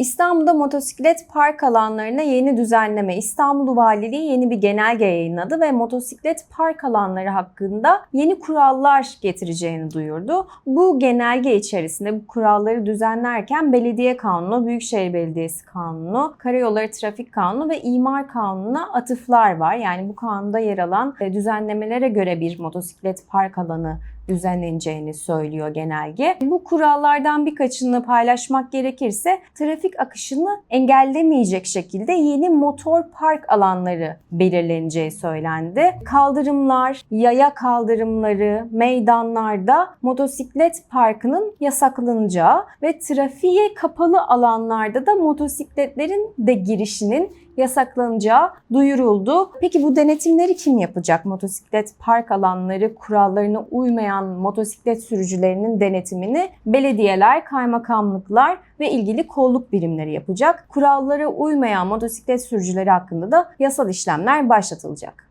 İstanbul'da motosiklet park alanlarına yeni düzenleme İstanbul Valiliği yeni bir genelge yayınladı ve motosiklet park alanları hakkında yeni kurallar getireceğini duyurdu. Bu genelge içerisinde bu kuralları düzenlerken Belediye Kanunu, Büyükşehir Belediyesi Kanunu, Karayolları Trafik Kanunu ve İmar Kanunu'na atıflar var. Yani bu kanunda yer alan e, düzenlemelere göre bir motosiklet park alanı düzenleneceğini söylüyor genelge. Bu kurallardan birkaçını paylaşmak gerekirse trafik akışını engellemeyecek şekilde yeni motor park alanları belirleneceği söylendi. Kaldırımlar, yaya kaldırımları, meydanlarda motosiklet parkının yasaklanacağı ve trafiğe kapalı alanlarda da motosikletlerin de girişinin yasaklanacağı duyuruldu. Peki bu denetimleri kim yapacak? Motosiklet park alanları kurallarına uymayan motosiklet sürücülerinin denetimini belediyeler, kaymakamlıklar ve ilgili kolluk birimleri yapacak. Kurallara uymayan motosiklet sürücüleri hakkında da yasal işlemler başlatılacak.